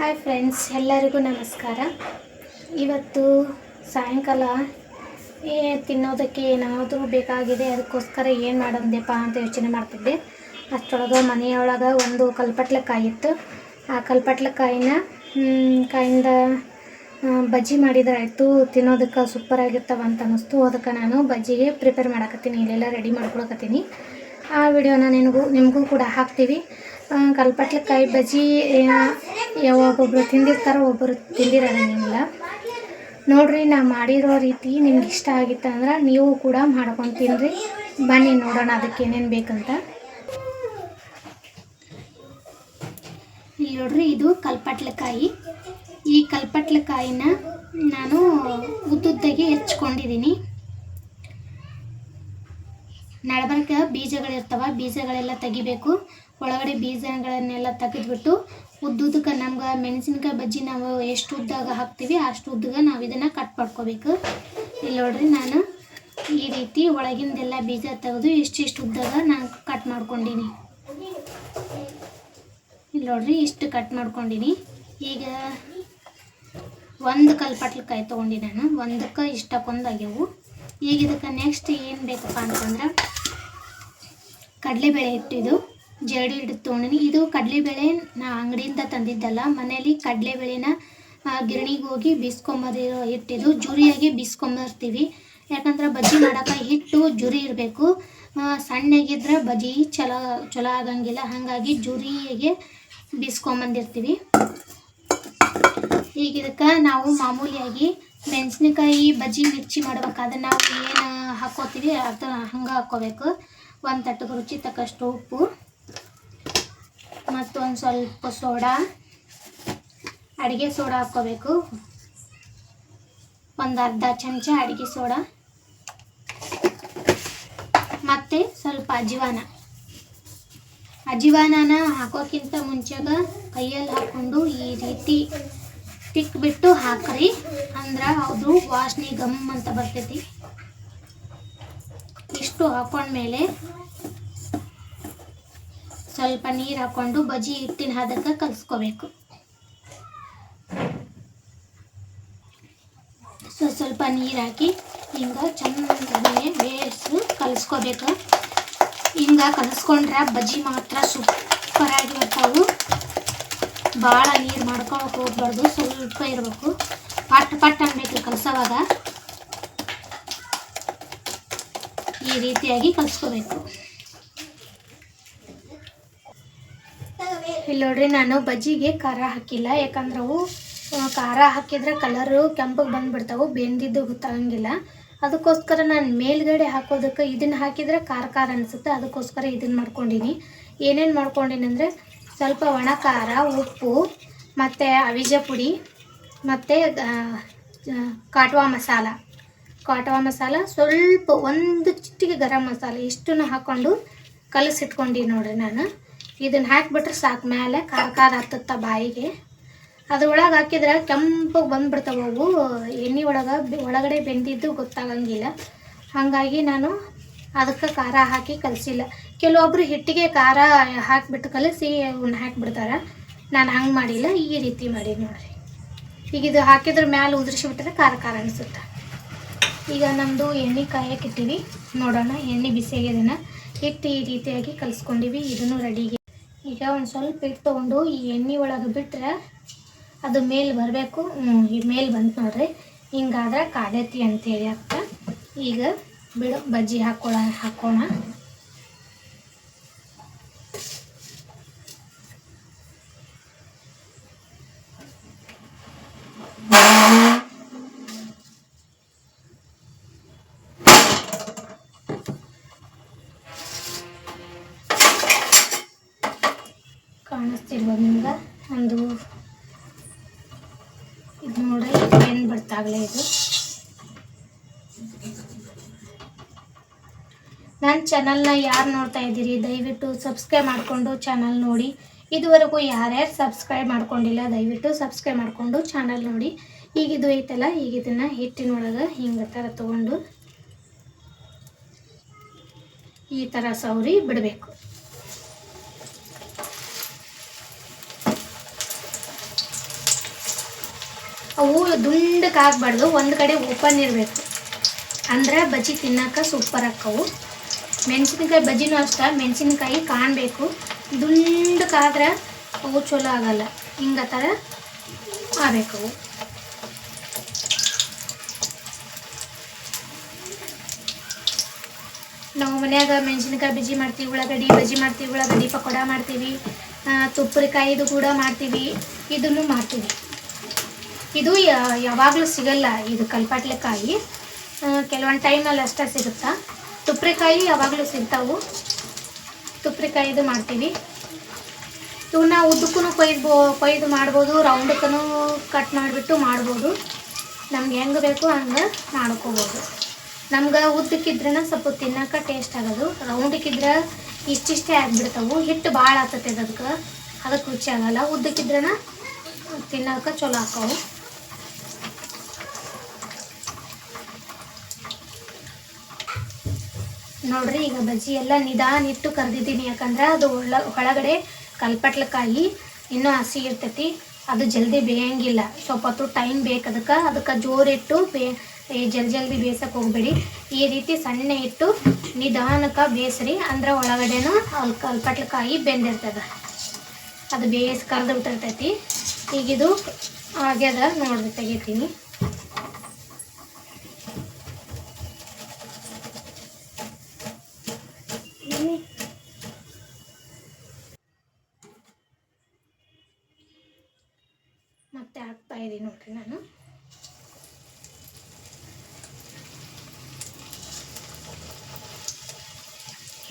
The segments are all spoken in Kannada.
ಹಾಯ್ ಫ್ರೆಂಡ್ಸ್ ಎಲ್ಲರಿಗೂ ನಮಸ್ಕಾರ. ಇವತ್ತು ಸಾಯಂಕಾಲ, ಏ, ತಿನ್ನೋದಕ್ಕೆ ಏನಾದರೂ ಬೇಕಾಗಿದೆ, ಅದಕ್ಕೋಸ್ಕರ ಏನು ಮಾಡೋದಪ್ಪ ಅಂತ ಯೋಚನೆ ಮಾಡ್ತಿದ್ದೆ. ಅಷ್ಟರೊಳಗೆ ಮನೆಯೊಳಗೆ ಒಂದು ಕಲ್ಪಟ್ಲಕಾಯಿ ಇತ್ತು ಆ ಕಲ್ಪಟ್ಲಕಾಯಿನ ಕಾಯಿಂದ ಬಜ್ಜಿ ಮಾಡಿದ್ರೆ ಆಯಿತು ತಿನ್ನೋದಕ್ಕೆ ಸೂಪರ್ ಆಗಿರ್ತಾವ ಅಂತ ಅನ್ನಿಸ್ತು. ಅದಕ್ಕೆ ನಾನು ಬಜ್ಜಿಗೆ ಪ್ರಿಪೇರ್ ಮಾಡಕತ್ತೀನಿ. ಇಲ್ಲೆಲ್ಲ ರೆಡಿ ಮಾಡ್ಕೊಳಕತ್ತೀನಿ. ಆ ವಿಡಿಯೋನ ನಿನಗೂ, ನಿಮಗೂ ಕೂಡ ಹಾಕ್ತೀವಿ. ಕಲ್ಪಟ್ಲೆಕಾಯಿ ಬಜ್ಜಿ ಒಬ್ಬೊಬ್ಬರು ತಿಂದಿರ್ತಾರೆ ಒಬ್ಬರು ತಿಂದಿರಂಗಿಲ್ಲ ನೋಡ್ರಿ, ನಾ ಮಾಡಿರೋ ರೀತಿ ನಿಮ್ಗೆ ಇಷ್ಟ ಆಗಿತ್ತು ಅಂದ್ರೆ ನೀವು ಕೂಡ ಮಾಡ್ಕೊಂಡು ತಿನ್ರಿ. ಬನ್ನಿ ನೋಡೋಣ ಅದಕ್ಕೆ ಏನೇನು ಬೇಕಂತ. ನೋಡ್ರಿ, ಇದು ಕಲ್ಪಟ್ಲಕಾಯಿ. ಈ ಕಲ್ಪಟ್ಲಕಾಯಿನ ನಾನು ಉದ್ದುದ್ದಾಗಿ ಹೆಚ್ಕೊಂಡಿದ್ದೀನಿ ನಡಬರ್ಕ ಬೀಜಗಳಿರ್ತಾವ, ಬೀಜಗಳೆಲ್ಲ ತೆಗಿಬೇಕು. ಒಳಗಡೆ ಬೀಜಗಳನ್ನೆಲ್ಲ ತೆಗೆದ್ಬಿಟ್ಟು ಉದ್ದುದಕ್ಕೆ ನಮ್ಗೆ ಮೆಣಸಿನ್ಕಾಯಿ ಬಜ್ಜಿ ನಾವು ಎಷ್ಟು ಉದ್ದಾಗ ಹಾಕ್ತೀವಿ ಅಷ್ಟು ಉದ್ದಗ ನಾವು ಇದನ್ನು ಕಟ್ ಮಾಡ್ಕೋಬೇಕು. ಇಲ್ಲಿ ನೋಡ್ರಿ ನಾನು ಈ ರೀತಿ ಒಳಗಿಂದೆಲ್ಲ ಬೀಜ ತೆಗೆದು ಇಷ್ಟಿಷ್ಟು ಉದ್ದಾಗ ನಾನು ಕಟ್ ಮಾಡ್ಕೊಂಡೀನಿ. ಇಲ್ಲಿ ನೋಡ್ರಿ ಇಷ್ಟು ಕಟ್ ಮಾಡ್ಕೊಂಡಿನಿ. ಈಗ ಒಂದು ಕಲ್ಪಟ್ಲಕಾಯಿ ತೊಗೊಂಡಿ ನಾನು. ಒಂದಕ್ಕೆ ಇಷ್ಟಕ್ಕೊಂದಾಗ್ಯವು ಈಗ ಇದಕ್ಕೆ ನೆಕ್ಸ್ಟ್ ಏನು ಬೇಕಪ್ಪ ಅಂತಂದ್ರೆ ಕಡಲೆಬೇಳೆ ಹಿಟ್ಟಿದು, ಜರಡಿ ಹಿಡಿದು ತೊಗೊಂಡಿನಿ ಇದು ಕಡಲೆಬೇಳೆ ನಾ ಅಂಗಡಿಯಿಂದ ತಂದಿದ್ದಲ್ಲ. ಮನೇಲಿ ಕಡಲೆಬೇಳೆನ ಗಿರಣಿಗೆ ಹೋಗಿ ಬೀಸ್ಕೊಂಬರಿರೋ ಹಿಟ್ಟಿದು, ಜುರಿಯಾಗಿ ಬೀಸ್ಕೊಂಬರ್ತೀವಿ. ಯಾಕಂದ್ರೆ ಬಜ್ಜಿ ಮಾಡೋಕೆ ಹಿಟ್ಟು ಜುರಿ ಇರಬೇಕು. ಸಣ್ಣಗಿದ್ರೆ ಬಜ್ಜಿ ಚಲೋ ಚಲೋ ಆಗಂಗಿಲ್ಲ. ಹಾಗಾಗಿ ಜುರಿಯಾಗೆ ಬೀಸ್ಕೊಂಬಂದಿರ್ತೀವಿ. ಈಗ ಇದಕ್ಕೆ ನಾವು ಮಾಮೂಲಿಯಾಗಿ ಮೆಣಸಿನಕಾಯಿ, ಬಜ್ಜಿ ಮಿರ್ಚಿ ಮಾಡ್ಬೇಕಾದ್ರೆ ನಾವು ಏನು ಹಾಕೋತೀವಿ ಅದು ಹಂಗೆ ಹಾಕ್ಕೋಬೇಕು ಒಂದು ತಟ್ಟಗೆ ರುಚಿ ತಕ್ಕಷ್ಟು ಉಪ್ಪು ಮತ್ತು ಸ್ವಲ್ಪ ಸೋಡಾ. ಅಡುಗೆ ಸೋಡಾ ಹಾಕ್ಕೋಬೇಕು. ಒಂದು ಅರ್ಧ ಚಮಚ ಅಡುಗೆ ಸೋಡಾ. ಮತ್ತು ಸ್ವಲ್ಪ ಅಜಿವಾನ ಅಜಿವಾನನ ಹಾಕೋಕ್ಕಿಂತ ಮುಂಚೆಗ ಕೈಯಲ್ಲಿ ಹಾಕ್ಕೊಂಡು ಈ ರೀತಿ ತಿಕ್ಬಿಟ್ಟು ಹಾಕ್ರಿ. ಅಂದ್ರೆ ಅದು ವಾಸನೆ ಗಮ್ ಅಂತ ಬರ್ತೈತಿ. ಇಷ್ಟು ಹಾಕೊಂಡ್ಮೇಲೆ ಸ್ವಲ್ಪ ನೀರು ಹಾಕೊಂಡು ಬಜ್ಜಿ ಹಿಟ್ಟಿನ ಹದಕ್ಕೆ ಕಲಿಸ್ಕೋಬೇಕು. ಸೊ, ಸ್ವಲ್ಪ ನೀರು ಹಾಕಿ ಹಿಂಗ ಚೆನ್ನಾಗಿ ಬೇಯಿಸು ಕಲಿಸ್ಕೋಬೇಕು. ಹಿಂಗೆ ಕಲಿಸ್ಕೊಂಡ್ರೆ ಬಜ್ಜಿ ಮಾತ್ರ ಸೂಪರಾಗಿ ಬರ್ತಾವು ಭಾಳ ನೀರು ಮಾಡ್ಕೊಳಕ್ಕೆ ಹೋಗ್ಬಾರ್ದು, ಸ್ವಲ್ಪ ಇರಬೇಕು. ಪಟ್ ಪಟ್ ಅನ್ಬೇಕು ಕಲಸೋವಾಗ. ಈ ರೀತಿಯಾಗಿ ಕಲಿಸ್ಕೋಬೇಕು. ಇಲ್ಲಿ ನೋಡ್ರಿ, ನಾನು ಬಜ್ಜಿಗೆ ಖಾರ ಹಾಕಿಲ್ಲ. ಯಾಕಂದ್ರೆ ಅವು ಖಾರ ಹಾಕಿದ್ರೆ ಕಲರು ಕೆಂಪಗೆ ಬಂದ್ಬಿಡ್ತಾವು, ಬೆಂದಿದ್ದು ಗೊತ್ತಾಗಂಗಿಲ್ಲ. ಅದಕ್ಕೋಸ್ಕರ ನಾನು ಮೇಲ್ಗಡೆ ಹಾಕೋದಕ್ಕೆ ಇದನ್ನು ಹಾಕಿದ್ರೆ ಖಾರ ಖಾರ ಅನಿಸುತ್ತೆ. ಅದಕ್ಕೋಸ್ಕರ ಇದನ್ನು ಮಾಡ್ಕೊಂಡಿನಿ. ಏನೇನು ಮಾಡ್ಕೊಂಡಿನಿ ಅಂದರೆ, ಸ್ವಲ್ಪ ಒಣ ಖಾರ, ಉಪ್ಪು, ಮತ್ತು ಅವಿಜ ಪುಡಿ, ಮತ್ತು ಕಾಟ್ವಾ ಮಸಾಲ. ಕಾಟ್ವಾ ಮಸಾಲ. ಸ್ವಲ್ಪ ಒಂದು ಚಿಟ್ಟಿಗೆ ಗರಂ ಮಸಾಲ ಇಷ್ಟನ್ನು ಹಾಕ್ಕೊಂಡು ಕಲಸಿಟ್ಕೊಂಡು ನೋಡ್ರಿ ನಾನು. ಇದನ್ನು ಹಾಕಿಬಿಟ್ರೆ ಸಾಕು ಮೇಲೆ ಖಾರ ಖಾರ ಹತ್ತತ್ತ ಬಾಯಿಗೆ. ಅದ್ರೊಳಗೆ ಹಾಕಿದ್ರೆ ಕೆಂಪಗೆ ಬಂದ್ಬಿಡ್ತಾವೆ ಅವು. ಎಣ್ಣೆ ಒಳಗೆ ಒಳಗಡೆ ಬೆಂದಿದ್ದು ಗೊತ್ತಾಗಂಗಿಲ್ಲ. ಹಾಗಾಗಿ ನಾನು ಅದಕ್ಕೆ ಖಾರ ಹಾಕಿ ಕಲಸಿಲ್ಲ. ಕೆಲವೊಬ್ಬರು ಹಿಟ್ಟಿಗೆ ಖಾರ ಹಾಕಿಬಿಟ್ಟು ಕಲಸಿ ಅವನ್ನ ಹಾಕಿಬಿಡ್ತಾರೆ. ನಾನು ಹಂಗೆ ಮಾಡಿಲ್ಲ, ಈ ರೀತಿ ಮಾಡಿ ನೋಡಿರಿ. ಈಗ ಇದು ಹಾಕಿದ್ರ ಮ್ಯಾಲೆ ಉದುರಿಸಿಬಿಟ್ರೆ ಖಾರ ಖಾರ ಅನಿಸುತ್ತೆ. ಈಗ ನಮ್ಮದು ಎಣ್ಣೆ ಕಾಯಕ್ಕೆ ಇಟ್ಟಿವಿ. ನೋಡೋಣ, ಎಣ್ಣೆ ಬಿಸಿಯಾಗಿದೆನ ಹಿಟ್ಟು ಈ ರೀತಿಯಾಗಿ ಕಲಿಸ್ಕೊಂಡಿವಿ. ಇದನ್ನು ರೆಡಿಗೆ ಈಗ ಒಂದು ಸ್ವಲ್ಪ ಹಿಟ್ಟು ತೊಗೊಂಡು ಈ ಎಣ್ಣೆ ಒಳಗೆ ಬಿಟ್ಟರೆ ಅದು ಮೇಲೆ ಬರಬೇಕು. ಈ ಮೇಲೆ ಬಂತು ನೋಡ್ರಿ. ಹಿಂಗಾದ್ರೆ ಕಾದೈತಿ ಅಂತೇಳಿ ಅಕ್ಕ ಈಗ ಬಿಡು, ಬಜ್ಜಿ ಹಾಕೊಳ್ಳ ಹಾಕೋಣ. ನಿಮ್ಗೆ? ಒಂದು ಇದು ನೋಡ್ರಿ, ಏನು ಬರ್ತಾಗಲೇ ಇದು. ನನ್ನ ಚಾನಲ್ನ ಯಾರು ನೋಡ್ತಾ ಇದ್ದೀರಿ, ದಯವಿಟ್ಟು ಸಬ್ಸ್ಕ್ರೈಬ್ ಮಾಡಿಕೊಂಡು ಚಾನಲ್ ನೋಡಿ. ಇದುವರೆಗೂ ಯಾರ್ಯಾರು ಸಬ್ಸ್ಕ್ರೈಬ್ ಮಾಡ್ಕೊಂಡಿಲ್ಲ, ದಯವಿಟ್ಟು ಸಬ್ಸ್ಕ್ರೈಬ್ ಮಾಡಿಕೊಂಡು ಚಾನಲ್ ನೋಡಿ. ಈಗಿದು ಐತಲ್ಲ, ಈಗ ಇದನ್ನು ಹಿಟ್ಟಿನೊಳಗೆ ಹಿಂಗೆ ಥರ ತೊಗೊಂಡು ಈ ಥರ ಸೌರಿ ಬಿಡಬೇಕು. ಅವು ದುಂಡಕ್ಕೆ ಆಗಬಾರ್ದು, ಒಂದು ಕಡೆ ಓಪನ್ ಇರಬೇಕು. ಅಂದ್ರೆ ಬಜ್ಜಿ ತಿನ್ನೋಕೆ ಸೂಪರ್ ಆಕ್ಕವು ಮೆಣಸಿನ್ಕಾಯಿ ಬಜ್ಜಿನೂ ಅಷ್ಟೇ, ಮೆಣಸಿನ್ಕಾಯಿ ಕಾಣಬೇಕು. ದುಂಡಕ್ಕಾದ್ರೆ ಅವು ಚಲೋ ಆಗಲ್ಲ. ಹಿಂಗೆ ಥರ ಮಾಡಬೇಕು ಅವು. ನಾವು ಮನ್ಯಾಗ ಮೆಣಸಿನ್ಕಾಯಿ ಬಜ್ಜಿ ಮಾಡ್ತೀವಿ, ಉಳ್ಳಾಗಡ್ಡಿ ಬಜ್ಜಿ ಮಾಡ್ತೀವಿ, ಉಳ್ಳಾಗಡ್ಡಿ ಪಕೋಡ ಮಾಡ್ತೀವಿ ತುಪ್ಪರಿಕಾಯಿದು ಕೂಡ ಮಾಡ್ತೀವಿ, ಇದನ್ನು ಮಾಡ್ತೀವಿ. ಇದು ಯಾವಾಗಲೂ ಸಿಗಲ್ಲ ಇದು ಕಲ್ಪಟ್ಲೆಕಾಯಿ. ಕೆಲವೊಂದು ಟೈಮಲ್ಲಿ ಅಷ್ಟೇ ಸಿಗುತ್ತಾ? ತುಪ್ಪರಿಕಾಯಿ ಯಾವಾಗಲೂ ಸಿಗ್ತಾವು. ತುಪ್ಪರಿಕಾಯಿದು ಮಾಡ್ತೀವಿ. ಇವನ್ನ ಉದ್ದಕ್ಕೂ ಕೊಯ್ದು ಕೊಯ್ದು ಮಾಡ್ಬೋದು ರೌಂಡಕ್ಕೂ ಕಟ್ ಮಾಡಿಬಿಟ್ಟು ಮಾಡ್ಬೋದು. ನಮ್ಗೆ ಹೆಂಗೆ ಬೇಕು ಹಂಗೆ ಮಾಡ್ಕೋಬೋದು. ನಮ್ಗೆ ಉದ್ದಕ್ಕಿದ್ರೆ ಸ್ವಲ್ಪ ತಿನ್ನೋಕೆ ಟೇಸ್ಟ್ ಆಗೋದು. ರೌಂಡಕ್ಕಿದ್ರೆ ಇಷ್ಟಿಷ್ಟೇ ಆಗಿಬಿಡ್ತಾವು. ಹಿಟ್ಟು ಭಾಳ ಆಗ್ತೈತೆ ಅದಕ್ಕೆ ಅದಕ್ಕೆ ರುಚಿ ಆಗೋಲ್ಲ. ಉದ್ದಕ್ಕಿದ್ರೆ ತಿನ್ನೋಕೆ ಚಲೋ ಆಕ್ಕವು ನೋಡ್ರಿ, ಈಗ ಬಜ್ಜಿ ಎಲ್ಲ ನಿಧಾನ ಇಟ್ಟು ಕರೆದಿದ್ದೀನಿ. ಯಾಕಂದ್ರೆ ಅದು ಒಳ ಒಳಗಡೆ ಕಲ್ಪಟ್ಲಕಾಯಿ ಇನ್ನೂ ಹಸಿ ಇರ್ತೈತಿ. ಅದು ಜಲ್ದಿ ಬೇಯಂಗಿಲ್ಲ. ಸ್ವಲ್ಪ ಹೊತ್ತು ಟೈಮ್ ಬೇಕು ಅದಕ್ಕೆ. ಅದಕ್ಕೆ ಜೋರಿಟ್ಟು ಬೇ, ಏ ಜಲ್ದಿ ಜಲ್ದಿ ಬೇಯ್ಸಕ್ಕೆ ಹೋಗಬೇಡಿ. ಈ ರೀತಿ ಸಣ್ಣ ಇಟ್ಟು ನಿಧಾನಕ್ಕೆ ಬೇಯಿಸ್ರಿ ಅಂದ್ರೆ ಒಳಗಡೆನೂ ಅಲ್ಲಿ ಕಲ್ಪಟ್ಲಕಾಯಿ ಬೆಂದಿರ್ತದೆ. ಅದು ಬೇಯಿಸಿ ಕರೆದು ಬಿಟ್ಟಿರ್ತೈತಿ. ಈಗಿದು ಆಗ್ಯದ ನೋಡ್ರಿ, ತೆಗಿತೀನಿ ಮತ್ತೆ ಹಾಕ್ತಾ ಇದ್ದೀನಿ ನೋಡ್ರಿ ನಾನು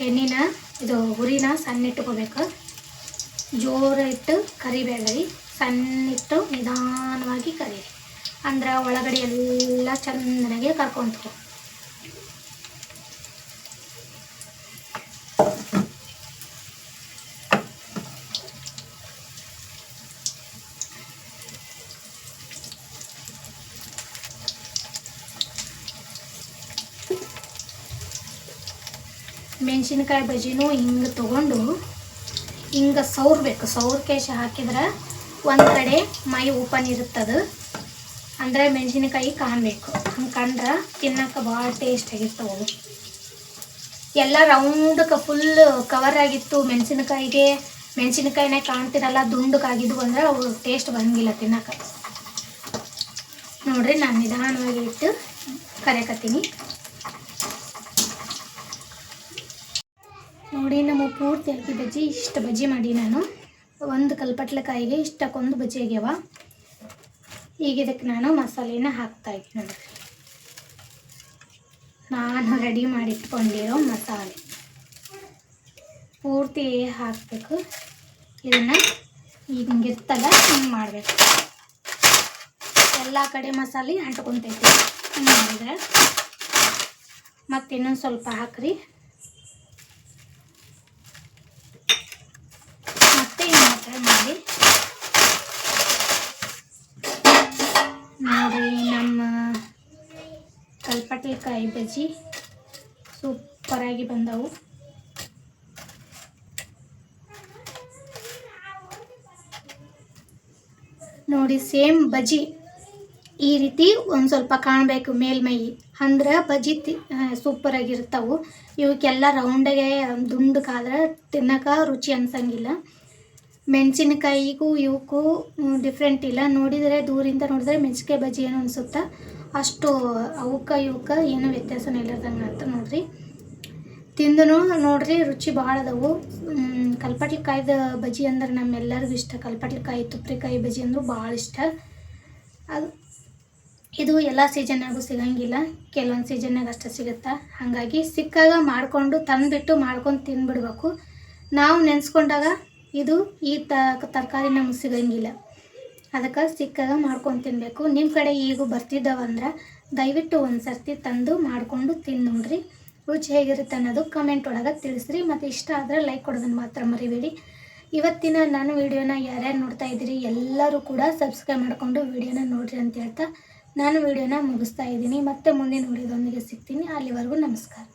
ಎಣ್ಣಿನ, ಇದು ಹುರಿನ ಸಣ್ಣ ಇಟ್ಕೋಬೇಕು ಜೋರ ಇಟ್ಟು ಕರಿಬೇಡ್ರಿ ಸಣ್ಣಿಟ್ಟು ನಿಧಾನವಾಗಿ ಕರೀರಿ ಅಂದ್ರೆ ಒಳಗಡೆ ಎಲ್ಲ ಚೆನ್ನಾಗಿ ಕರ್ಕೊಂತು ಮೆಣಸಿನ್ಕಾಯಿ ಬಜ್ಜಿನೂ ಹಿಂಗೆ ತೊಗೊಂಡು ಹಿಂಗೆ ಸೌರ್ಬೇಕು ಸೌರ್ ಕೇಶ ಹಾಕಿದ್ರೆ ಒಂದು ಕಡೆ ಮೈ ಓಪನ್ ಇರುತ್ತದು. ಅಂದರೆ ಮೆಣಸಿನಕಾಯಿ ಕಾಣಬೇಕು. ಹಂಗೆ ಕಂಡ್ರೆ ತಿನ್ನೋಕೆ ಭಾಳ ಟೇಸ್ಟ್ ಆಗಿರ್ತವೆ ಎಲ್ಲ ರೌಂಡಕ್ಕೆ ಫುಲ್ ಕವರ್ ಆಗಿತ್ತು ಮೆಣಸಿನಕಾಯಿಗೆ. ಮೆಣಸಿನಕಾಯಿನೇ ಕಾಣ್ತಿರಲ್ಲ ದುಂಡಕ್ಕಾಗಿದ್ವು ಅಂದ್ರೆ ಅವು ಟೇಸ್ಟ್ ಬಂದಿಲ್ಲ ತಿನ್ನೋಕೆ ನೋಡಿರಿ, ನಾನು ನಿಧಾನವಾಗಿ ಇಟ್ಟು ಕರೆಯಕತ್ತೀನಿ. ನೋಡಿ, ನಮ್ಮ ಪೂರ್ತಿಯಾಗಿ ಬಜ್ಜಿ, ಇಷ್ಟು ಬಜ್ಜಿ ಮಾಡಿ ನಾನು. ಒಂದು ಕಲ್ಪಟ್ಲಕಾಯಿಗೆ ಇಷ್ಟಕ್ಕೊಂದು ಬಜ್ಜಿ ಆಗ್ಯಾವ. ಈಗ ಇದಕ್ಕೆ ನಾನು ಮಸಾಲೆನ ಹಾಕ್ತಾ ಇದ್ದೀನಿ ನೋಡಿರಿ ನಾನು ರೆಡಿ ಮಾಡಿಟ್ಕೊಂಡಿರೋ ಮಸಾಲೆ. ಪೂರ್ತಿ ಹಾಕಬೇಕು. ಇದನ್ನು ಈಗ ಹಿಂಗಿರ್ತಲ್ಲ ಹಿಂಗೆ ಮಾಡಬೇಕು. ಎಲ್ಲ ಕಡೆ ಮಸಾಲೆ ಅಂಟ್ಕೊತೈತಿ ಹಿಂಗೆ ಮಾಡಿದ್ರೆ ಮತ್ತಿನ್ನೊಂದು ಸ್ವಲ್ಪ ಹಾಕ್ರಿ. ಕಲ್ಪಟ್ಲೆಕಾಯಿ ಬಜ್ಜಿ ಸೂಪರಾಗಿ ಬಂದವು. ನೋಡಿ, ಸೇಮ್ ಬಜ್ಜಿ ಈ ರೀತಿ ಒಂದು ಸ್ವಲ್ಪ ಕಾಣಬೇಕು ಮೇಲ್ಮೈ. ಅಂದ್ರೆ ಬಜ್ಜಿ ತಿ ಸೂಪರಾಗಿರ್ತಾವೆ ಇವಕ್ಕೆಲ್ಲ ರೌಂಡಾಗೆ ದುಂಡಕ್ಕಾದ್ರೆ ತಿನ್ನಕ ರುಚಿ ಅನ್ಸಂಗಿಲ್ಲ. ಮೆಣಸಿನಕಾಯಿಗೂ, ಇವಕ್ಕೂ ಡಿಫ್ರೆಂಟ್ ಇಲ್ಲ. ನೋಡಿದರೆ, ದೂರಿಂದ ನೋಡಿದ್ರೆ ಮೆಣಸಿನ್ಕಾಯಿ ಬಜ್ಜಿ ಏನು ಅನಿಸುತ್ತಾ? ಅಷ್ಟು ಅವಕ್ಕೆ ಇವಕ್ಕೆ ಏನು ವ್ಯತ್ಯಾಸನೇ ಇಲ್ಲದಂಗೆ ಅಂತ ನೋಡ್ರಿ. ತಿಂದನು ನೋಡ್ರಿ ರುಚಿ ಭಾಳ ಅದಾವು. ಕಲ್ಪಟ್ಲೆಕಾಯ್ದು ಬಜ್ಜಿ ಅಂದ್ರೆ ನಮ್ಮೆಲ್ಲರಿಗೂ ಇಷ್ಟ. ಕಲ್ಪಟ್ಲಿಕಾಯಿ, ತುಪ್ರಿಕಾಯಿ ಬಜ್ಜಿ ಅಂದರೂ ಭಾಳ ಇಷ್ಟ. ಅದು ಇದು ಎಲ್ಲ ಸೀಸನ್ನಾಗೂ ಸಿಗಂಗಿಲ್ಲ. ಕೆಲವೊಂದು ಸೀಸನ್ನಾಗ ಅಷ್ಟೇ ಸಿಗುತ್ತಾ. ಹಾಗಾಗಿ ಸಿಕ್ಕಾಗ ಮಾಡಿಕೊಂಡು ತಂದುಬಿಟ್ಟು ಮಾಡ್ಕೊಂಡು ತಿಂದ್ಬಿಡ್ಬೇಕು ನಾವು ನೆನೆಸ್ಕೊಂಡಾಗ ಇದು ಈ ತರಕಾರಿ ನಮಗೆ ಸಿಗಂಗಿಲ್ಲ. ಅದಕ್ಕೆ ಸಿಕ್ಕಾಗ ಮಾಡ್ಕೊಂಡು ತಿನ್ನಬೇಕು ನಿಮ್ಮ ಕಡೆ ಈಗ ಬರ್ತಿದ್ದಾವಂದ್ರೆ ದಯವಿಟ್ಟು ಒಂದು ಸರ್ತಿ ತಂದು ಮಾಡಿಕೊಂಡು ತಿಂದು ನೋಡ್ರಿ. ರುಚಿ ಹೇಗಿರುತ್ತೆ ಅನ್ನೋದು ಕಮೆಂಟ್ ಒಳಗೆ ತಿಳಿಸ್ರಿ. ಮತ್ತು ಇಷ್ಟ ಆದರೆ ಲೈಕ್ ಕೊಡೋದನ್ನು ಮಾತ್ರ ಮರಿಬೇಡಿ. ಇವತ್ತಿನ ನಾನು ವಿಡಿಯೋನ ಯಾರ್ಯಾರು ನೋಡ್ತಾ ಇದ್ದೀರಿ ಎಲ್ಲರೂ ಕೂಡ ಸಬ್ಸ್ಕ್ರೈಬ್ ಮಾಡಿಕೊಂಡು ವಿಡಿಯೋನ ನೋಡ್ರಿ ಅಂತ ಹೇಳ್ತಾ ನಾನು ವಿಡಿಯೋನ ಮುಗಿಸ್ತಾ ಇದ್ದೀನಿ. ಮತ್ತೆ ಮುಂದಿನ ವಿಡಿಯೋದೊಂದಿಗೆ ಸಿಗ್ತೀನಿ. ಅಲ್ಲಿವರೆಗೂ ನಮಸ್ಕಾರ.